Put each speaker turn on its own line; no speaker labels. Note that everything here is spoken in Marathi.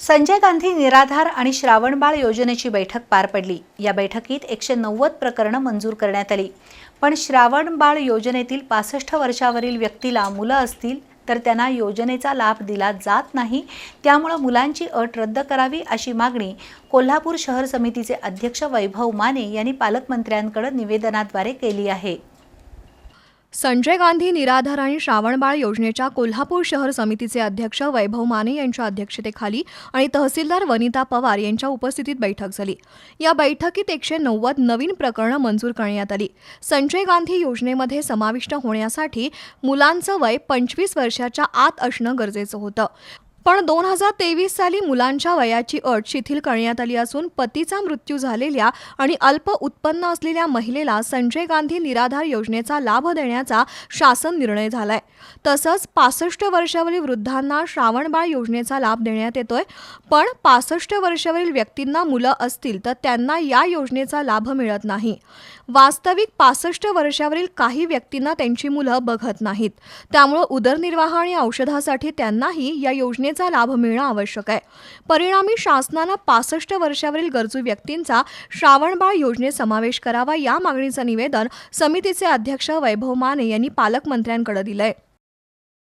संजय गांधी निराधार आणि श्रावणबाळ योजनेची बैठक पार पडली. या बैठकीत एकशे नव्वद प्रकरणं मंजूर करण्यात आली. पण श्रावणबाळ योजनेतील पासष्ट वर्षावरील व्यक्तीला मुलं असतील तर त्यांना योजनेचा लाभ दिला जात नाही. त्यामुळं मुलांची अट रद्द करावी अशी मागणी कोल्हापूर शहर समितीचे अध्यक्ष वैभव माने यांनी पालकमंत्र्यांकडे निवेदनाद्वारे केली आहे.
संजय गांधी निराधार आणि श्रावणबाळ योजनेच्या कोल्हापूर शहर समितीचे अध्यक्ष वैभव माने यांच्या अध्यक्षतेखाली आणि तहसीलदार वनिता पवार यांच्या उपस्थितीत बैठक झाली. या बैठकीत एकशे नव्वद नवीन प्रकरणं मंजूर करण्यात आली. संजय गांधी योजनेमध्ये समाविष्ट होण्यासाठी मुलांचं वय पंचवीस वर्षाच्या आत असणं गरजेचं होतं. पण दोन हजार तेवीस साली मुलांच्या वयाची अट शिथिल करण्यात आली असून पतीचा मृत्यू झालेल्या आणि अल्प उत्पन्न असलेल्या महिलेला संजय गांधी निराधार योजनेचा लाभ देण्याचा शासन निर्णय झालाय. तसंच पासष्ट वर्षावरील वृद्धांना श्रावणबाळ योजनेचा लाभ देण्यात येतोय. पण पासष्ट वर्षावरील व्यक्तींना मुलं असतील तर त्यांना या योजनेचा लाभ मिळत नाही. वास्तविक पासष्ट वर्षावरील काही व्यक्तींना त्यांची मुलं बघत नाहीत. त्यामुळं उदरनिर्वाह आणि औषधासाठी त्यांनाही या योजनेचा लाभ मिळणं आवश्यक आहे. परिणामी शासनानं पासष्ट वर्षावरील गरजू व्यक्तींचा श्रावणबाळ योजनेत समावेश करावा या मागणीचं निवेदन समितीचे अध्यक्ष वैभव माने यांनी पालकमंत्र्यांकडे दिलंय.